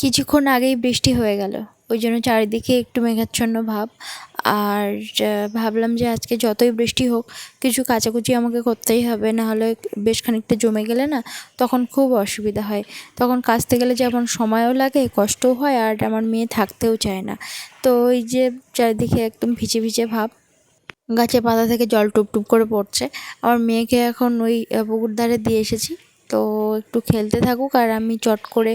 কিছুক্ষণ আগেই বৃষ্টি হয়ে গেল। ওই জন্য চারিদিকে একটু মেঘাচ্ছন্ন ভাব। আর ভাবলাম যে আজকে যতই বৃষ্টি হোক, কিছু কাচাকুচি আমাকে করতেই হবে। নাহলে বেশ খানিকটা জমে গেলে না তখন খুব অসুবিধা হয়। তখন কাচতে গেলে যেমন সময়ও লাগে, কষ্টও হয়, আর আমার মেয়ে থাকতেও চায় না। তো ওই যে চারিদিকে একদম ভিজে ভিজে ভাব। গাছের পাতা থেকে জল টুপ টুপ করে পড়ছে। আমার মেয়েকে এখন ওই পুকুর ধারে দিয়ে এসেছি। তো একটু খেলতে থাকুক আর আমি চট করে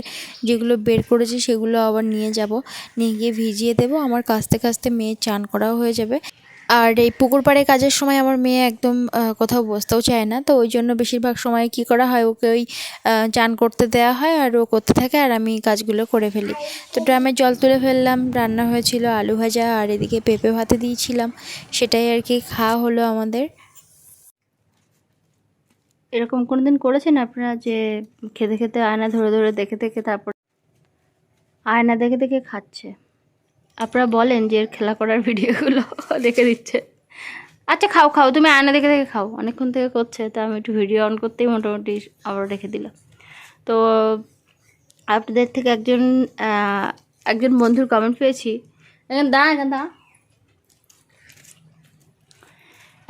যেগুলো বের করেছি সেগুলো আবার নিয়ে যাব। নিয়ে গিয়ে ভিজিয়ে দেবো। আমার কাস্তে কাস্তে মেয়ে চান করাও হয়ে যাবে। আর এই পুকুর পাড়ে কাজের সময় আমার মেয়ে একদম কোথাও বসতেও চায় না। তো ওই জন্য বেশিরভাগ সময় কি করা হয়, ওকে ওই চান করতে দেওয়া হয় আর ও করতে থাকে আর আমি কাজগুলো করে ফেলি। তো ড্রামে জল তুলে ফেললাম, রান্না হয়েছিল আলু ভাজা আর এদিকে পেঁপে ভাতে দিয়েছিলাম। সেটাই আর কি খাওয়া হলো আমাদের। এরকম কোনো দিন করেছেন আপনারা যে খেতে খেতে আয়না ধরে ধরে দেখে দেখে তারপর আয়না দেখে দেখে খাচ্ছে? আপনারা বলেন যে এর খেলা করার ভিডিওগুলো দেখে দিচ্ছে। আচ্ছা খাও খাও, তুমি আয়না দেখে দেখে খাও। অনেকক্ষণ থেকে করছে, তো আমি একটু ভিডিও অন করতেই মোটামুটি আবার রেখে দিলাম। তো আপনাদের থেকে একজন একজন বন্ধুর কমেন্ট পেয়েছি। এখানে দাঁড়া এখানে দাঁড়া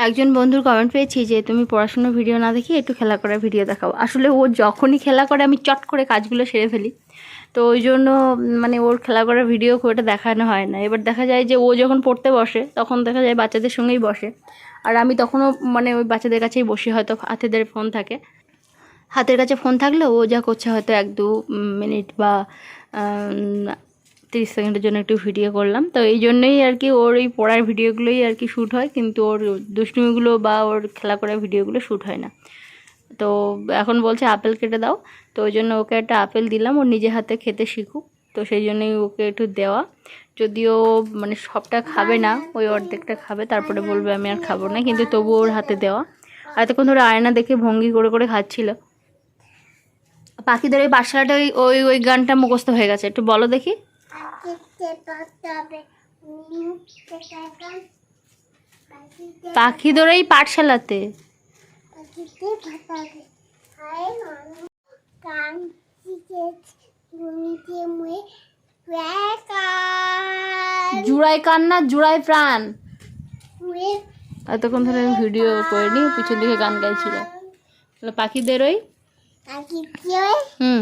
একজন বন্ধুর কমেন্ট পেয়েছি যে, তুমি পড়াশোনার ভিডিও না দেখি একটু খেলা করার ভিডিও দেখাও। আসলে ও যখনই খেলা করে, আমি চট করে কাজগুলো সেরে ফেলি। তো ওই জন্য মানে ওর খেলা করার ভিডিও খুব একটা দেখানো হয় না। এবার দেখা যায় যে, ও যখন পড়তে বসে, তখন দেখা যায় বাচ্চাদের সঙ্গেই বসে। আর আমি তখনও মানে ওই বাচ্চাদের কাছেই বসি, হয়তো হাতেদের ফোন থাকে। হাতের কাছে ফোন থাকলেও ও যা করছে হয়তো এক দু মিনিট বা তিরিশ সেকেন্ডের জন্য একটু ভিডিও করলাম। তো এই জন্যই আর কি ওর এই পড়ার ভিডিওগুলোই আর কি শ্যুট হয়, কিন্তু ওর দুষ্টুমিগুলো বা ওর খেলা করার ভিডিওগুলো শ্যুট হয় না। তো এখন বলছে আপেল কেটে দাও। তো ওই জন্য ওকে একটা আপেল দিলাম ওর নিজে হাতে খেতে শিখুক। তো সেই জন্যই ওকে একটু দেওয়া। যদিও মানে সবটা খাবে না, ওই অর্ধেকটা খাবে, তারপরে বলবে আমি আর খাব না, কিন্তু তবুও ওর হাতে দেওয়া। আর এতক্ষণ ধরে আয়না দেখে ভঙ্গি করে করে খাচ্ছিল। পাখিদের ওই ওই ওই ওই গানটা মুখস্থ হয়ে গেছে, একটু বলো দেখি। পাখিদের ওই পাঠশালাতে। জুড়াই কান্না জুড়াই প্রাণ। এতক্ষণ ধরে আমি ভিডিও করিনি পিছন দিকে গান গাইছিল। তাহলে পাখিদের ওই? হুম।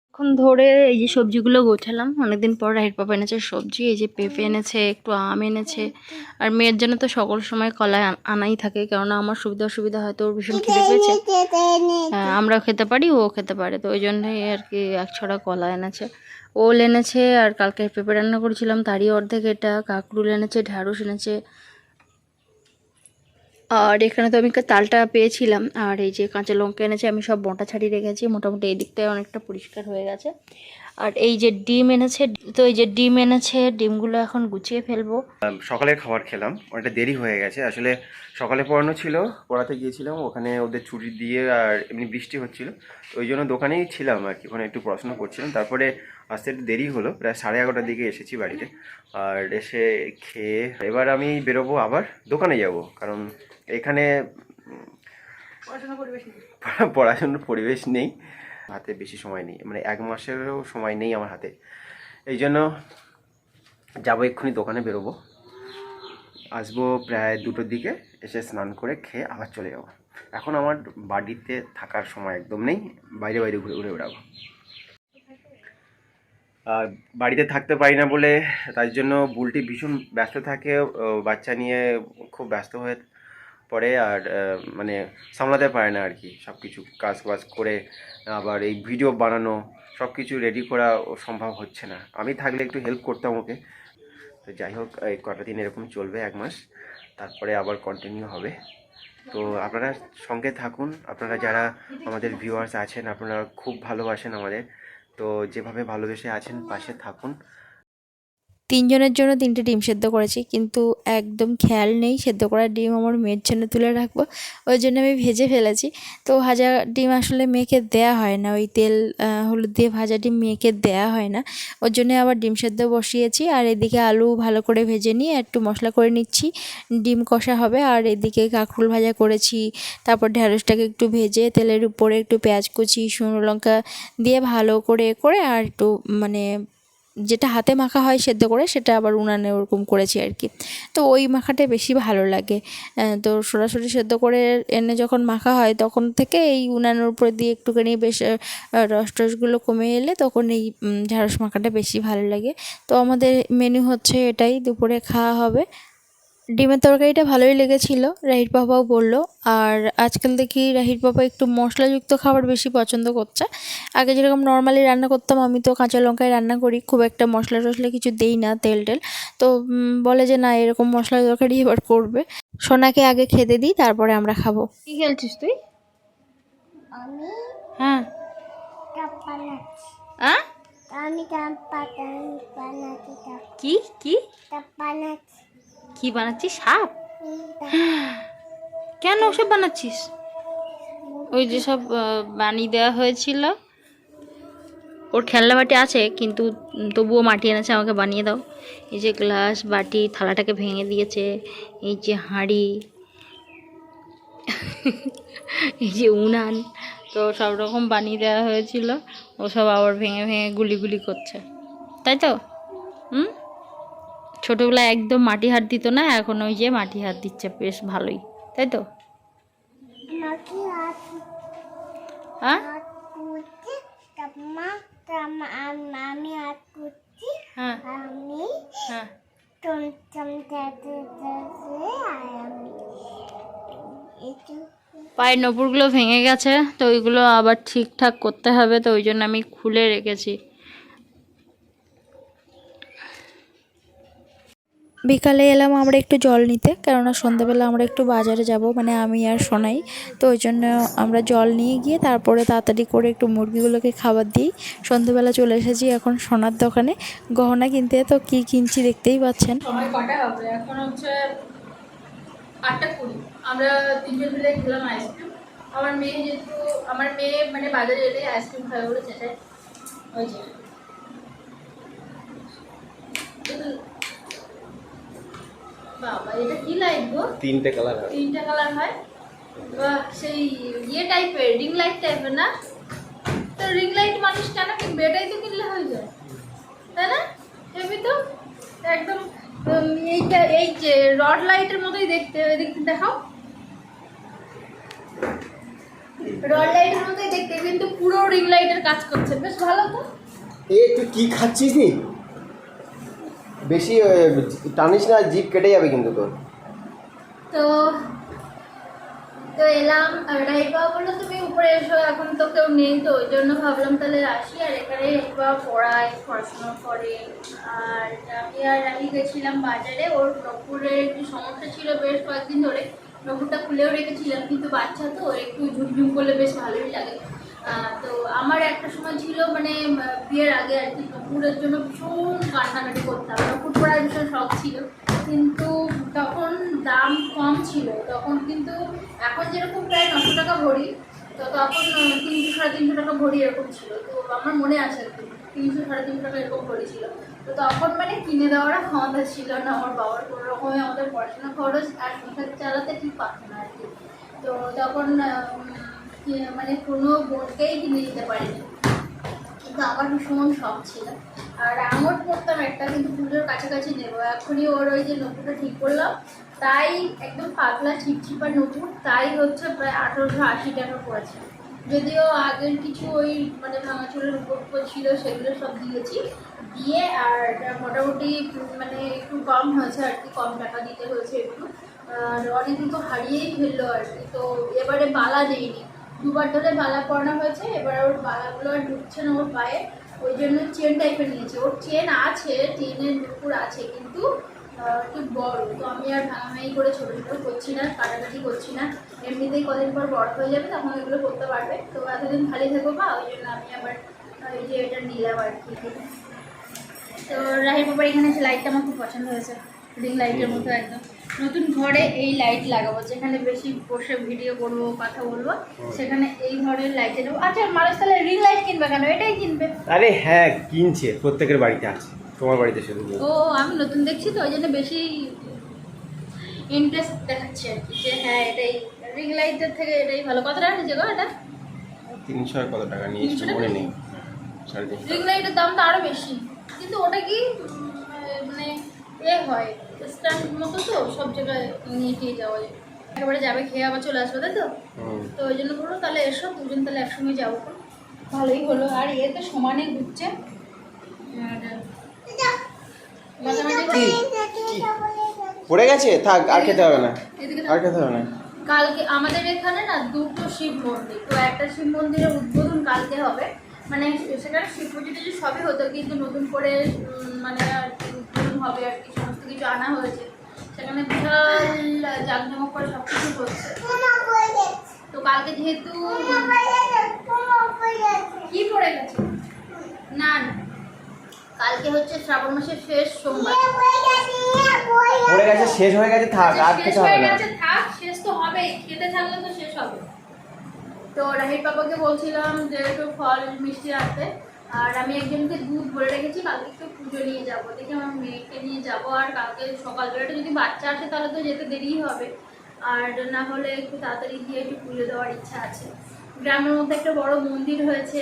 এখন ধরে এই যে সবজিগুলো গোছালাম অনেকদিন পর রাহির পাপা এনেছে সবজি এই যে পেঁপে এনেছে একটু আম এনেছে। আর মেয়ের জন্য তো সকল সময় আন- আনাই থাকে কেননা আমার সুবিধা অসুবিধা হয়তো ওর ভীষণ খিদে পেয়েছে। হ্যাঁ, আমরাও খেতে পারি ও খেতে পারে তো ওই জন্যই আর কি এক ছড়া কলা এনেছে। ওল এনেছে আর কালকে পেঁপে রান্না করেছিলাম তারই অর্ধেক এটা কাকরুল এনেছে ঢ্যাঁড়স এনেছে আর এখানে তো আমি তালটা পেয়েছিলাম আর এই যে কাঁচা লঙ্কা এনেছে আমি সব বঁটা ছাড়িয়ে রেখেছি মোটামুটি এই দিকটায় অনেকটা পরিষ্কার হয়ে গেছে। আর এই যে ডিম এনেছে তো এই যে ডিম এনেছে ডিমগুলো এখন গুছিয়ে ফেলব। আম, সকালের খাবার খেলাম অনেকটা দেরি হয়ে গেছে। আসলে সকালে পড়ানো ছিল পড়াতে গিয়েছিলাম ওখানে ওদের ছুটি দিয়ে আর এমনি বৃষ্টি হচ্ছিল ওই জন্য দোকানেই ছিলাম আর কি ওখানে একটু পড়াশোনা করছিলাম। তারপরে আসতে একটু দেরি হলো প্রায় সাড়ে এগারোটার দিকে এসেছি বাড়িতে। আর এসে খেয়ে এবার আমি বেরোবো আবার দোকানে যাব কারণ এখানে পড়াশোনার পরিবেশ নেই। হাতে বেশি সময় নেই মানে এক মাসেরও সময় নেই আমার হাতে। এই জন্য যাব এক্ষুনি দোকানে বেরোবো। আসব প্রায় দুটোর দিকে এসে স্নান করে খেয়ে আবার চলে যাব। এখন আমার বাড়িতে থাকার সময় একদম নেই বাইরে বাইরে ঘুরে ঘুরে বেড়াবো। বাড়িতে থাকতে পারি না বলে তার জন্য বুলটি ভীষণ ব্যস্ত থাকে বাচ্চা নিয়ে খুব ব্যস্ত হয়ে পড়ে আর মানে সামলাতে পারে না আর কি। সব কিছু কাজ বাজ করে, আবার এই ভিডিও বানানো সব কিছু রেডি করা সম্ভব হচ্ছে না। আমি থাকলে একটু হেল্প করতাম ওকে। তো যাই হোক, এই কটা দিন এরকম চলবে এক মাস, তারপরে আবার কন্টিনিউ হবে। তো আপনারা সঙ্গে থাকুন, আপনারা যারা আমাদের ভিউয়ার্স আছেন, আপনারা খুব ভালোবাসেন আমাদের। তো যেভাবে ভালোবেসে আছেন পাশে থাকুন। তিনজনের জন্য তিনটে ডিম সেদ্ধ করেছি, কিন্তু একদম খেয়াল নেই সেদ্ধ করা ডিম আমার মেয়ের জন্য তুলে রাখব, ওই জন্য আমি ভেজে ফেলেছি। তো ভাজা ডিম আসলে মেয়েকে দেয়া হয় না, ওই তেল হলুদ দিয়ে ভাজা ডিম মেয়েকে দেয়া হয় না। ওর জন্য আবার ডিম সেদ্ধ বসিয়েছি, আর এদিকে আলু ভালো করে ভেজে নিয়ে একটু মশলা করে নিচ্ছি, ডিম কষা হবে। আর এদিকে কাঁকরোল ভাজা করেছি, তারপর ঢ্যাঁড়সটাকে একটু ভেজে তেলের উপরে একটু পেঁয়াজ কুচি, শুকনো লঙ্কা দিয়ে ভালো করে করে আর একটু মানে যেটা হাতে মাখা হয় সেদ্ধ করে সেটা আবার উনানে ওরকম করেছি আর কি। তো ওই মাখাটা বেশি ভালো লাগে। তো সরাসরি সেদ্ধ করে এনে যখন মাখা হয় তখন থেকে এই উনানের উপর দিয়ে একটুখানি বেশ রস টসগুলো কমে এলে তখন এই ঝাড়স মাখাটা বেশি ভালো লাগে। তো আমাদের মেনু হচ্ছে এটাই, দুপুরে খাওয়া হবে। ডিমের তরকারিটা ভালোই লেগেছিল রাহির বাবাও বলল। আর আজকাল দেখি রাহির বাবা একটু মশলাযুক্ত খাবার বেশি পছন্দ করছে। আগে যেরকম নর্মালি রান্না করতাম আমি তো কাঁচা লঙ্কায় রান্না করি খুব একটা মশলা টশলা কিছু দেই না তেল টেল। তো বলে যে না এরকম মশলা তরকারি এবার করবে। সোনাকে আগে খেতে দিই তারপরে আমরা খাব। কি খেলছিস তুই? আমি হ্যাঁ। আমি কি? কি? কি বানাচ্ছিস? সাপ? কেন ওসব বানাচ্ছিস? ওই যে সব বানিয়ে দেওয়া হয়েছিল। ওর খেলনা বাটি আছে, কিন্তু তবুও মাটি এনেছে, আমাকে বানিয়ে দাও। এই যে গ্লাস, বাটি, থালাটাকে ভেঙে দিয়েছে, এই যে হাঁড়ি, এই যে উনান, তো সব রকম বানিয়ে দেওয়া হয়েছিল। ও সব আবার ভেঙে ভেঙে গুলি গুলি করছে। তাই তো? হুম? ছোটোবেলায় একদম মাটি হাত দিত না এখন ওই যে মাটি হাত দিচ্ছে বেশ ভালোই। তাই তো? হ্যাঁ? একটু পায়ের নপুরগুলো ভেঙে গেছে তো ওইগুলো আবার ঠিকঠাক করতে হবে তো ওই জন্য আমি খুলে রেখেছি। বিকালে এলাম আমরা একটু জল নিতে, কেননা সন্ধ্যাবেলা আমরা একটু বাজারে যাব মানে আমি আর সোনাই। তো ওই জন্য আমরা জল নিয়ে গিয়ে তারপরে তাড়াতাড়ি করে একটু মুরগিগুলোকে খাবার দিই। সন্ধ্যাবেলা চলে এসেছি এখন সোনার দোকানে। গহনা কিনতে, তো কি কিনছি দেখতেই পাচ্ছেন। আমরা মেয়ে যেহেতু, আমার মেয়ে মানে বাজারে এলে আইসক্রিম বলে ওই যে। বাবা এটা কি লাইট গো? তিনটে কালার হয়। তিনটা কালার হয়? বাহ সেই ইয়ে টাইপের রিং লাইট টাইপের না? তো রিং লাইট মানুষ কেন কিনবে? এটাই তো কিনলে হয়ে যায়। তাই না? হেবি তো? একদম এইটা এই যে রড লাইটের মতোই দেখতে এদিক দেখাও। রড লাইটের মতোই দেখতে কিন্তু পুরো রিং লাইটের কাজ করছে। বেশ ভালো তো। এ তুই কি খাচ্ছিস নি? বেশি টানিস না, জিপ কেটে যাবে কিন্তু তোর। তো তো এলাম রাহির বাবা বলল, তুমি উপরে এসো, এখন তো কেউ নেই, তো ওই জন্য ভাবলাম তাহলে আসি, আর এখানে রাহির বাবা পড়ায় পড়াশোনা করে। আর আমি আর রাহি গেছিলাম বাজারে, ওর নপুরের একটু সমস্যা ছিল বেশ কয়েকদিন ধরে নপুরটা খুলেও রেখেছিলাম, কিন্তু বাচ্চা তো একটু ঝুমঝুম করলে বেশ ভালোই লাগে। তো আমার একটা সময় ছিল মানে বিয়ের আগে আর কি নপুরের জন্য ভীষণ কান্নাকাটি করতাম। নপুর পড়ার ভীষণ শখ ছিল, কিন্তু তখন দাম কম ছিল। তখন কিন্তু, এখন যেরকম প্রায় নশো টাকা ভরি, তো তখন তিনশো, সাড়ে তিনশো টাকা ভরি এরকম ছিল। তো আমার মনে আছে আর কি, তিনশো, সাড়ে তিনশো টাকা এরকম ভরি ছিল। তো তখন মানে কিনে দেওয়ার ক্ষমতা ছিল না আমার বাবার, কোনো রকমে আমাদের পড়াশোনা খরচ আর সংসার চালাতে ঠিক পারতো না আর কি। তো তখন মানে কোনো বোনকেই কিনে দিতে পারিনি। কিন্তু আমার ভীষণ শখ ছিল। আর আঙট পরতাম একটা, কিন্তু পুজোর কাছাকাছি নেব। এখনই ওর ওই যে নতুনটা ঠিক করলাম। তাই একদম পাতলা, ছিপছিপা নতুন। তাই হচ্ছে প্রায় আঠেরোশো আশি টাকা পড়েছে। যদিও আগের কিছু ওই মানে ভাঙাচুরের উপর ছিল, সেগুলো সব দিয়েছি। দিয়ে আর মোটামুটি মানে একটু কম হয়েছে আর কি, কম টাকা দিতে হয়েছে একটু। আর অনেকদিন তো হারিয়েই ফেলল আর কি। তো এবারে বালা নেইনি দুবার ধরে বালা পরানো হয়েছে, এবার ওর বালাগুলো আর ঢুকছে না ওর পায়ে। ওই জন্য চেন টাইপের নিয়েছে। ওর চেন আছে চেনের নুপুর আছে, কিন্তু একটু বড়। তো আমি আর ভাঙাভাঙি করে ছোটো ছোটো করছি না, কাটাকাটি করছি না। এমনিতেই কদিন পর বড় হয়ে যাবে, তখন এগুলো করতে পারবে। তো এতদিন খালি থাকব বা ওই জন্য আমি আবার এই যে এটা নিলাম আর কি। তো রাহির বাবার এখানে লাইটটা আমার খুব পছন্দ হয়েছে। রিং লাইটের মতো একদম। নতুন ঘরে এই লাইট লাগাবো যেখানে বেশি বসে ভিডিও করব কথা বলব সেখানে এই ধরনের লাইট নেব আচ্ছা মানুষ তাহলে রিং লাইট কিনবে কেন? এটাই কিনবে। আরে হ্যাঁ কিনছে প্রত্যেকের বাড়িতে আছে। তোমার বাড়িতে শুধু ও আমি নতুন দেখছি তো ওই জন্য বেশি ইন্টারেস্ট দেখাচ্ছে আর কি যে হ্যাঁ এটাই। রিং লাইটের থেকে এটাই ভালো। কত টাকা নিচে গো এটা? তিনশো আর কত টাকা টাকা? মনে নেই। নিয়েছে? রিং লাইটের দাম তো আরও বেশি। কিন্তু ওটা কি মানে এ হয় স্ট্যান্ড মতো তো সব জায়গায় নিয়ে গিয়ে যাওয়া যায়। একেবারে যাবে খেয়ে আবার চলে আসবে তাই তো? তো ওই জন্য বলল তাহলে এসো দুজন তাহলে একসঙ্গে যাব। ভালোই হলো আর এ তো সমানে ঘুরছে। পড়ে গেছে? থাক আর খেতে হবে না। এদিকে আর খেতে হবে না। কালকে আমাদের এখানে না দুটো শিব মন্দির তো একটা শিব মন্দিরের উদ্বোধন কালকে হবে। মানে সেখানে শিব পুজো টুজো সবই হতো কিন্তু নতুন করে মানে আর হবে আর কি সমস্ত কিছু আনা হয়েছে। সেখানে বিশাল জাঁকজমক করে সব কিছু হচ্ছে। তো কালকে যেহেতু কি পড়ে গেছে? না না। কালকে হচ্ছে শ্রাবণ মাসের শেষ সোমবার। পড়ে গেছে শেষ হয়ে গেছে থাক আর শেষ হবে না। থাক শেষ তো হবে খেতে থাকলে তো শেষ হবে। তো রাহির পাপাকে বলছিলাম যে একটু ফল মিষ্টি রাখতে আর আমি একজনকে দুধ ভরে রেখেছি, কালকে একটু পুজো নিয়ে যাব। দেখি আমার মেয়েকে নিয়ে যাব, আর কালকে সকালবেলাটা যদি বাচ্চা আসে তাহলে তো যেতে দেরিই হবে। আর না হলে একটু তাড়াতাড়ি গিয়ে একটু পুজো দেওয়ার ইচ্ছা আছে। গ্রামের মধ্যে একটা বড় মন্দির হয়েছে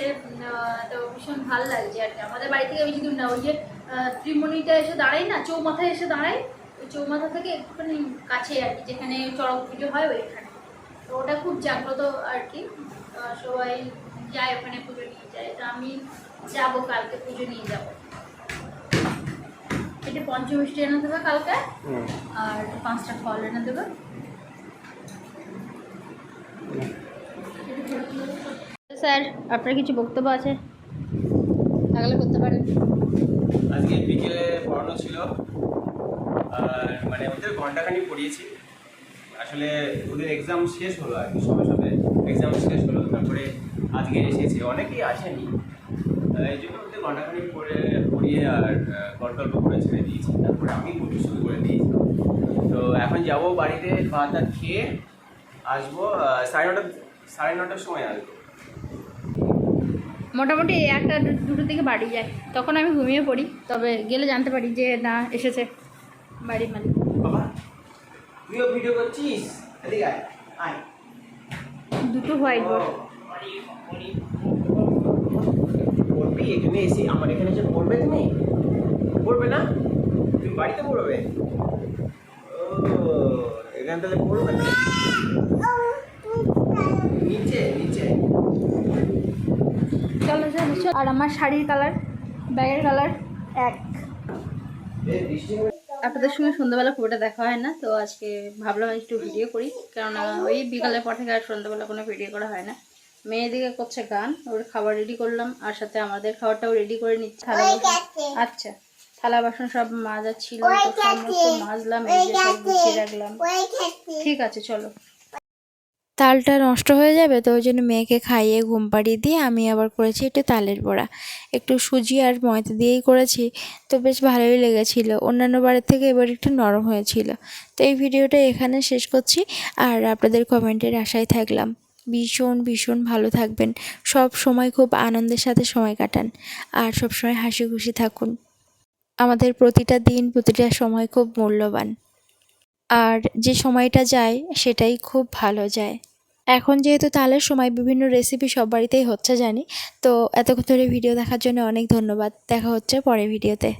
তো ভীষণ ভালো লাগছে আর কি। আমাদের বাড়ি থেকে বেশি দূর না, ওই যে ত্রিমণিটা এসে দাঁড়াই না চৌমাথায় এসে দাঁড়াই ওই চৌমাথা থেকে একটুখানি কাছে আর কি, যেখানে চড়ক পুজো হয় ওইখানে। তো ওটা খুব জাগ্রত আর কি। সবাই যায় ওখানে পুজো নিয়ে যায়। তো আমি যাব কালকে পুজো নিয়ে যাব। এটা পঞ্চমিষ্টি এনে দেবে কালকে। আর পাঁচটা ফল এনে দেবে। স্যার আপনার কিছু বক্তব্য আছে? থাকলে করতে পারেন। আজকে বিকেলে পড়ানো ছিল। আর মানে ওদের ঘন্টাখানি পড়িয়েছি। আসলে ওদের এক্সাম শেষ হলো আর কি সবে সবে। এক্সাম শেষ হলো তারপরে আজকে এসেছে। অনেকেই আসেনি। এই জন্য ওদের ঘন্টাখানি পড়ে পড়িয়ে আর আহ, গল্প গল্প করে ছেড়ে দিয়েছি। তারপরে আমি পড়তে শুরু করে তো এখন যাব বাড়িতে ভাত টাত খেয়ে আসব সাড়ে নটা সাড়ে নটার সময় আসব। মোটামুটি একটা দু- দুটোর দিকে বাড়ি যায়। তখন আমি ঘুমিয়ে পড়ি তবে গেলে জানতে পারি যে না এসেছে বাড়ির মালিক। বাবা তুইও ভিডিও করছিস? দুটো হোয়াইট বোর্ড পড়বি এখানে এসে আমার এখানে এসে পড়বে তুমি? পড়বে না? তুমি বাড়িতে পড়বে? ও এখানে তাহলে পড়বে না? নিচে নিচে। চলো চলো আর আমার শাড়ির কালার ব্যাগের কালার এক। আপনাদের সঙ্গে সন্ধ্যাবেলা খুব দেখা হয় না তো আজকে ভাবলাম একটু ভিডিও করি। কেননা ওই বিকালের পর থেকে আর সন্ধ্যাবেলা কোনো ভিডিও করা হয় না। মেয়ে দিকে করছে গান ওর খাবার রেডি করলাম আর সাথে আমাদের খাবারটাও রেডি করে নিচ্ছি থালা বাসন। আচ্ছা থালা বাসন সব মাজা ছিল তো সমস্ত মাজলাম এই যে সব গুছিয়ে রাখলাম। ঠিক আছে চলো। তালটা নষ্ট হয়ে যাবে তো ওই জন্য মেয়েকে খাইয়ে ঘুম পাড়িয়ে দিয়ে আমি আবার করেছি একটু তালের বড়া। একটু সুজি আর ময়দা দিয়েই করেছি তো বেশ ভালোই লেগেছিলো। অন্যান্য বারের থেকে এবার একটু নরম হয়েছিল। তো এই ভিডিওটা এখানে শেষ করছি আর আপনাদের কমেন্টের আশায় থাকলাম। ভীষণ ভীষণ ভালো থাকবেন। সব সময় খুব আনন্দের সাথে সময় কাটান। আর সব সময় হাসি খুশি থাকুন। আমাদের প্রতিটা দিন, প্রতিটা সময় খুব মূল্যবান। আর যে সময়টা যায়, সেটাই খুব ভালো যায়। এখন যেহেতু তালের সময়, বিভিন্ন রেসিপি সব বাড়িতেই হচ্ছে জানি। তো এতক্ষণ ধরে ভিডিও দেখার জন্য অনেক ধন্যবাদ। দেখা হচ্ছে পরের ভিডিওতে